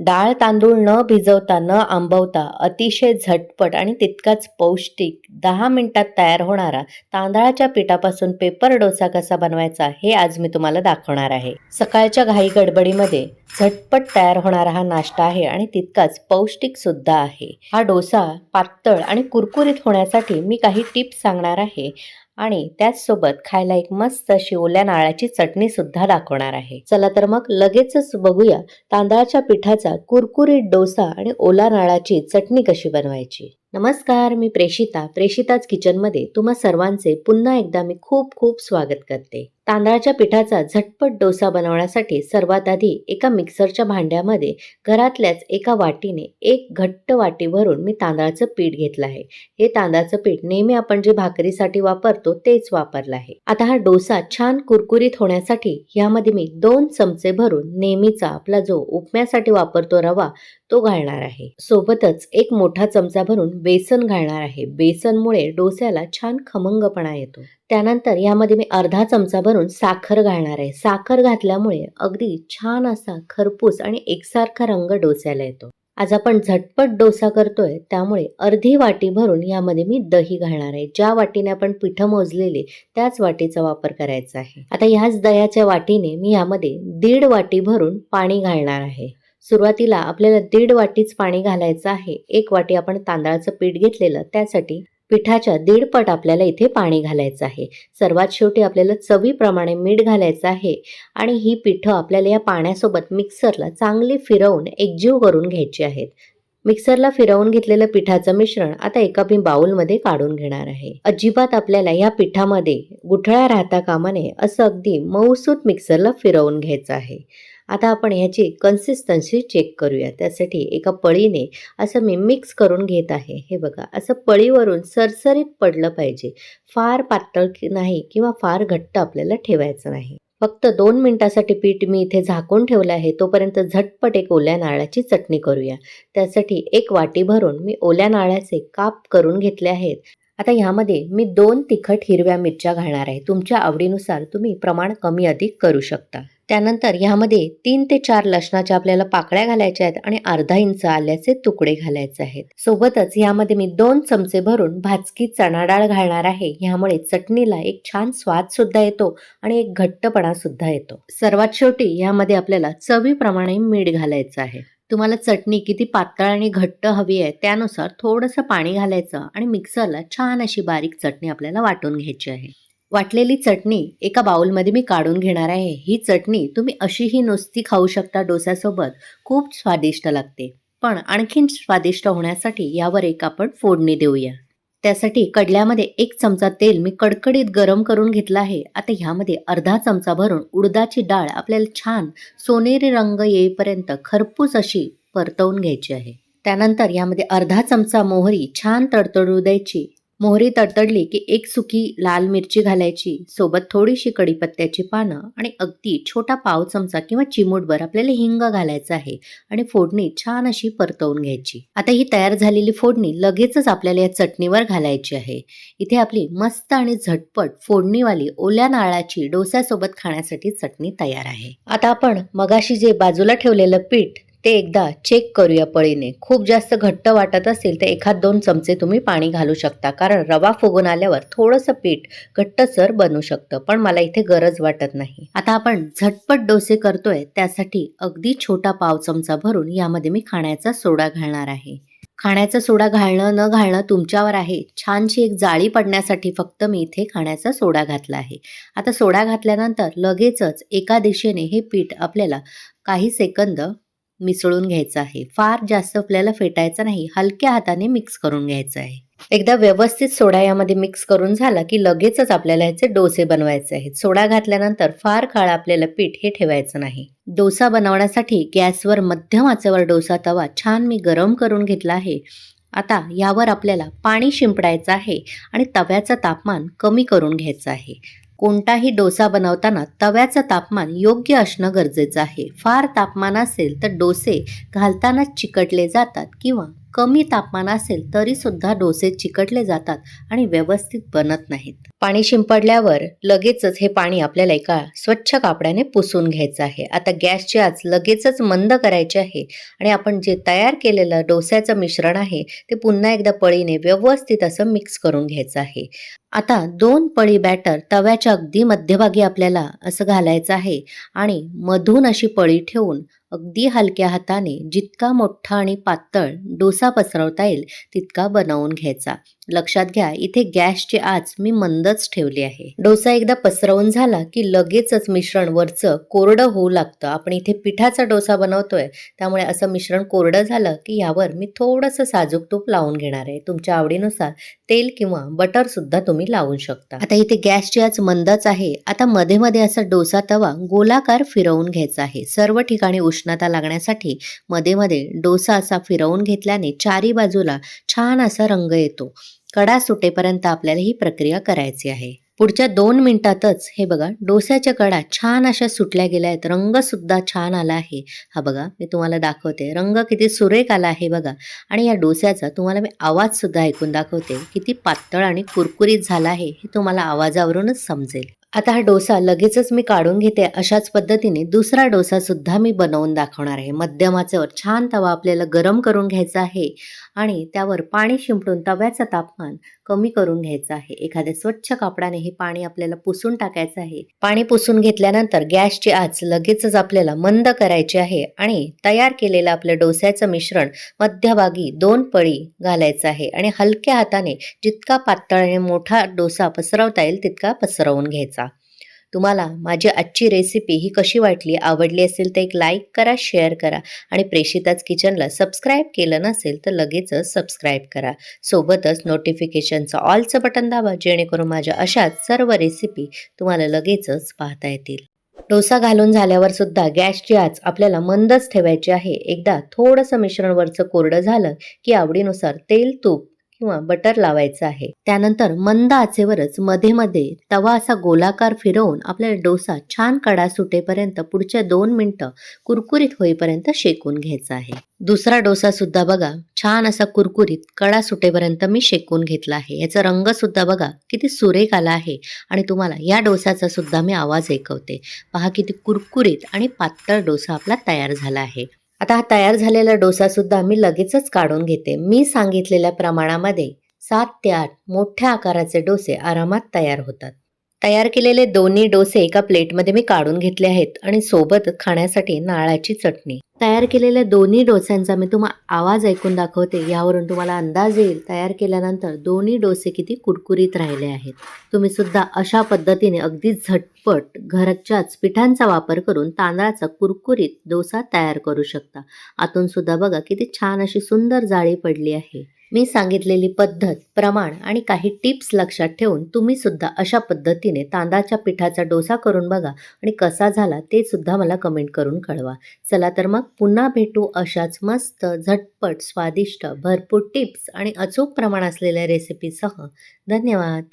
डाळ तांदूळ न भिजवता न आंबवता अतिशय झटपट आणि तितकाच पौष्टिक दहा मिनिटात तयार होणारा तांदळाच्या पिठापासून पेपर डोसा कसा बनवायचा हे आज मी तुम्हाला दाखवणार आहे. सकाळच्या घाई गडबडीमध्ये झटपट तयार होणारा हा नाश्ता आहे आणि तितकाच पौष्टिक सुद्धा आहे. हा डोसा पातळ आणि कुरकुरीत होण्यासाठी मी काही टिप्स सांगणार आहे. आणि त्याचसोबत खायला एक मस्त अशी ओल्या नाळाची चटणी सुद्धा दाखवणार आहे. चला तर मग लगेचच बघूया तांदळाच्या पिठाचा कुरकुरीत डोसा आणि ओला नाळाची चटणी कशी बनवायची. नमस्कार मी प्रेषिता प्रेषिताच किचनमध्ये तुम्हा सर्वांचे पुन्हा एकदा मी खूप खूप स्वागत करते. तांदळाच्या पिठाचा झटपट डोसा बनवण्यासाठी सर्वात आधी एका मिक्सरच्या भांड्यामध्ये घरातल्याच एका वाटीने एक घट्ट वाटी भरून मी तांदळाचं पीठ घेतलं आहे. हे तांदळाचं पीठ नेहमी आपण जे भाकरीसाठी वापरतो तेच वापरलं आहे. आता हा डोसा छान कुरकुरीत होण्यासाठी ह्यामध्ये मी दोन चमचे भरून नेहमीचा आपला जो उपम्यासाठी वापरतो रवा तो घालणार आहे. सोबतच एक मोठा चमचा भरून बेसन घालणार आहे. बेसनमुळे डोस्याला छान खमंगपणा येतो. त्यानंतर यामध्ये मी अर्धा चमचा भरून साखर घालणार आहे. साखर घातल्यामुळे अगदी छान असा खरपूस आणि एकसारखा रंग डोस्याला येतो. आज आपण झटपट डोसा करतोय त्यामुळे अर्धी वाटी भरून यामध्ये मी दही घालणार आहे. ज्या वाटीने आपण पिठं मोजलेली त्याच वाटीचा वापर करायचा आहे. आता ह्याच दह्याच्या वाटीने मी यामध्ये दीड वाटी भरून पाणी घालणार आहे. सुरुवातीला आपल्याला दीड वाटीच पाणी घालायचं आहे. एक वाटी आपण तांदळाचं पीठ घेतलेलं त्यासाठी पिठाच्या दीडपट आपल्याला इथे पाणी घालायचं आहे. सर्वात शेवटी आपल्याला चवीप्रमाणे मीठ घालायचं आहे आणि ही पिठं आपल्याला या पाण्यासोबत मिक्सरला चांगली फिरवून एकजीव करून घ्यायची आहेत. मिक्सरला फिरवून घेतलेलं पिठाचं मिश्रण आता एका मी बाउलमध्ये काढून घेणार आहे. अजिबात आपल्याला या पिठामध्ये गुठळ्या राहता कामा नये असं अगदी मऊसूत मिक्सरला फिरवून घ्यायचं आहे. आता आपण ह्याची कन्सिस्टन्सी चेक करूया. त्यासाठी एका पळीने असं मी मिक्स करून घेत आहे. हे बघा असं पळीवरून सरसरीत पडलं पाहिजे. फार पातळ नाही किंवा फार घट्ट आपल्याला ठेवायचं नाही. फक्त दोन मिनिटासाठी पीठ मी इथे झाकून ठेवलं आहे. तोपर्यंत झटपट एक ओल्या नारळाची चटणी करूया. त्यासाठी एक वाटी भरून मी ओल्या नारळाचे काप करून घेतले आहेत. आता ह्यामध्ये मी दोन तिखट हिरव्या मिरच्या घालणार आहे. तुमच्या आवडीनुसार तुम्ही प्रमाण कमी अधिक करू शकता. त्यानंतर ह्यामध्ये तीन ते चार लसणाच्या आपल्याला पाकळ्या घालायच्या आहेत आणि अर्धा इंच आल्याचे तुकडे घालायचे आहेत. सोबतच ह्यामध्ये मी दोन चमचे भरून भाजकी चणा डाळ घालणार आहे. ह्यामुळे चटणीला एक छान स्वाद सुद्धा येतो आणि एक घट्टपणा सुद्धा येतो. सर्वात शेवटी ह्यामध्ये आपल्याला चवीप्रमाणे मीठ घालायचं आहे. तुम्हाला चटणी किती पातळ आणि घट्ट हवी आहे त्यानुसार थोडंसं पाणी घालायचं आणि मिक्सरला छान अशी बारीक चटणी आपल्याला वाटून घ्यायची आहे. वाटलेली चटणी एका बाउलमध्ये मी काढून घेणार आहे. ही चटणी तुम्ही अशीही नुसती खाऊ शकता डोस्यासोबत. खूप स्वादिष्ट लागते. पण आणखीन स्वादिष्ट होण्यासाठी यावर एक आपण फोडणी देऊया. त्यासाठी कडल्यामध्ये एक चमचा तेल मी कडकडीत गरम करून घेतला आहे. आता ह्यामध्ये अर्धा चमचा भरून उडदाची डाळ आपल्याला छान सोनेरी रंग येईपर्यंत खरपूस अशी परतवून घ्यायची आहे. त्यानंतर यामध्ये अर्धा चमचा मोहरी छान तडतडू द्यायची. मोहरी तडतडली की एक सुकी लाल मिरची घालायची सोबत थोडीशी कढीपत्त्याची पानं आणि अगदी छोटा पाव चमचा किंवा चिमूटभर आपल्याला हिंग घालायचं आहे आणि फोडणी छान अशी परतवून घ्यायची. आता ही तयार झालेली फोडणी लगेचच आपल्याला या चटणीवर घालायची आहे. इथे आपली मस्त आणि झटपट फोडणीवाली ओल्या नाळाची डोस्यासोबत खाण्यासाठी चटणी तयार आहे. आता आपण मगाशी जे बाजूला ठेवलेलं पीठ ते एकदा चेक करूया पळीने. खूप जास्त घट्ट वाटत असेल तर एखाद दोन चमचे तुम्ही पाणी घालू शकता. कारण रवा फुगून आल्यावर थोडंसं पीठ घट्टसर बनू शकतं. पण मला इथे गरज वाटत नाही. आता आपण झटपट डोसे करतोय. त्यासाठी अगदी छोटा पाव चमचा भरून यामध्ये मी खाण्याचा सोडा घालणार आहे. खाण्याचा सोडा घालणं न घालणं तुमच्यावर आहे. छानशी एक जाळी पडण्यासाठी फक्त मी इथे खाण्याचा सोडा घातला आहे. आता सोडा घातल्यानंतर लगेचच एका दिशेने हे पीठ आपल्याला काही सेकंद मिसळून घ्यायचं आहे. फार जास्त आपल्याला फेटायचं नाही. हलक्या हाताने मिक्स करून घ्यायचं आहे. एकदा व्यवस्थित सोडा यामध्ये मिक्स करून झाला की लगेचच आपल्याला याचे डोसे बनवायचे आहेत. सोडा घातल्यानंतर फार काळ आपल्याला पीठ हे ठेवायचं नाही. डोसा बनवण्यासाठी गॅसवर मध्यम आचेवर डोसा तवा छान मी गरम करून घेतला आहे. आता यावर आपल्याला पाणी शिंपडायचं आहे आणि तव्याचं तापमान कमी करून घ्यायचं आहे. कोणताही डोसा बनवताना तव्याचं तापमान योग्य असणं गरजेचं आहे. फार तापमान असेल तर डोसे घालतानाच चिकटले जातात किंवा कमी तापमान असेल तरीसुद्धा डोसे चिकटले जातात आणि व्यवस्थित बनत नाहीत. पाणी शिंपडल्यावर लगेचच हे पाणी आपल्याला एका स्वच्छ कापड्याने पुसून घ्यायचं आहे. आता गॅसची आच लगेचच मंद करायची आहे आणि आपण जे तयार केलेलं डोस्याचं मिश्रण आहे ते पुन्हा एकदा पळीने व्यवस्थित असं मिक्स करून घ्यायचं आहे. आता दोन पळी बॅटर तव्याच्या अगदी मध्यभागी आपल्याला असं घालायचं आहे आणि मधून अशी पळी ठेवून अगदी हलक्या हाताने जितका मोठा आणि पातळ डोसा पसरवता येईल तितका बनवून घ्यायचा. लक्षात घ्या इथे गॅसची आच मी मंदच ठेवली आहे. डोसा एकदा पसरवून झाला की लगेचच मिश्रण वरचं कोरडं होऊ लागतं. आपण इथे पिठाचा डोसा बनवतोय त्यामुळे असं मिश्रण कोरडं झालं की यावर मी थोडंसं साजूक तूप लावून घेणार आहे. तुमच्या आवडीनुसार तेल किंवा बटर सुद्धा तुम्ही लावू शकता. आता इथे गॅसची आच मंदच आहे. आता मध्ये मध्ये असा डोसा तवा गोलाकार फिरवून घ्यायचा आहे. सर्व ठिकाणी उष्णता लागण्यासाठी मध्ये मध्ये डोसा असा फिरवून घेतल्याने चारी बाजूला छान असा रंग येतो. कडा सुटेपर्यंत आपल्याला ही प्रक्रिया करायची आहे. पुढच्या दोन मिनिटातच हे बघा डोस्याच्या कडा छान अशा सुटल्या गेल्या आहेत. रंग सुद्धा छान आला आहे. हा बघा मी तुम्हाला दाखवते. रंग किती सुरेख आला आहे बघा. आणि या डोस्याचा तुम्हाला मी आवाज सुद्धा ऐकून दाखवते. किती पातळ आणि कुरकुरीत झाला आहे हे तुम्हाला आवाजावरूनच समजेल. आता हा डोसा लगेचच मी काढून घेते अशाच पद्धतीने दुसरा डोसा सुद्धा मी बनवून दाखवणार आहे. मध्यमाचं छान तवा आपल्याला गरम करून घ्यायचा आहे आणि त्यावर पाणी शिंपडून तव्याचं तापमान कमी करून घ्यायचं आहे. एखाद्या स्वच्छ कापडाने हे पाणी आपल्याला पुसून टाकायचं आहे. पाणी पुसून घेतल्यानंतर गॅसची आच लगेचच आपल्याला मंद करायची आहे आणि तयार केलेलं आपलं डोस्याचं मिश्रण मध्यभागी दोन पळी घालायचं आहे आणि हलक्या हाताने जितका पातळ आणि मोठा डोसा पसरवता येईल तितका पसरवून घ्यायचा. तुम्हाला माझी आजची रेसिपी ही कशी वाटली आवडली असेल तर एक लाईक करा शेअर करा आणि प्रेषिताच किचनला सबस्क्राईब केलं नसेल तर लगेचच सबस्क्राईब करा. सोबतच नोटिफिकेशनचं ऑलचं बटन दाबा जेणेकरून माझ्या अशाच सर्व रेसिपी तुम्हाला लगेचच पाहता येतील. डोसा घालून झाल्यावर सुद्धा गॅसची आच आपल्याला मंदच ठेवायची आहे. एकदा थोडंसं मिश्रण वरचं कोरडं झालं की आवडीनुसार तेल तूप किंवा बटर लावायचं आहे. त्यानंतर मंद आचेवरच मध्ये मध्ये तवा असा गोलाकार फिरवून आपल्याला डोसा छान कडा सुटेपर्यंत पुढच्या दोन मिनटं कुरकुरीत होईपर्यंत शेकून घ्यायचा आहे. दुसरा डोसा सुद्धा बघा छान असा कुरकुरीत कडा सुटेपर्यंत मी शेकून घेतला आहे. याचा रंग सुद्धा बघा किती सुरेख आला आहे. आणि तुम्हाला या डोसाचा सुद्धा मी आवाज ऐकवते. पहा किती कुरकुरीत आणि पातळ डोसा आपला तयार झाला आहे. आता हा तयार झालेला डोसा सुद्धा मी लगेचच काढून घेते. मी सांगितलेल्या प्रमाणामध्ये सात ते आठ मोठ्या आकाराचे डोसे आरामात तयार होतात. तयार केलेले दोन्ही डोसे एका प्लेटमध्ये मी काढून घेतले आहेत आणि सोबत खाण्यासाठी नारळाची चटणी. तयार केलेल्या दोन्ही डोस्यांचा मी तुम्हाला आवाज ऐकून दाखवते. यावरून तुम्हाला अंदाज येईल. तयार केल्यानंतर दोन्ही डोसे किती कुरकुरीत राहिले आहेत. तुम्ही सुद्धा अशा पद्धतीने अगदी झटपट घरच्याच पिठांचा वापर करून तांदळाचा कुरकुरीत डोसा तयार करू शकता. आतून सुद्धा बघा किती छान अशी सुंदर जाळी पडली आहे. मी सांगितलेली पद्धत प्रमाण आणि काही टिप्स लक्षात ठेवून तुम्ही सुद्धा अशा पद्धतीने तांदळाच्या पिठाचा डोसा करून बघा आणि कसा झाला ते सुद्धा मला कमेंट करून कळवा. चला तर मग पुन्हा भेटू अशाच मस्त झटपट स्वादिष्ट भरपूर टिप्स आणि अचूक प्रमाण असलेल्या रेसिपीसह धन्यवाद.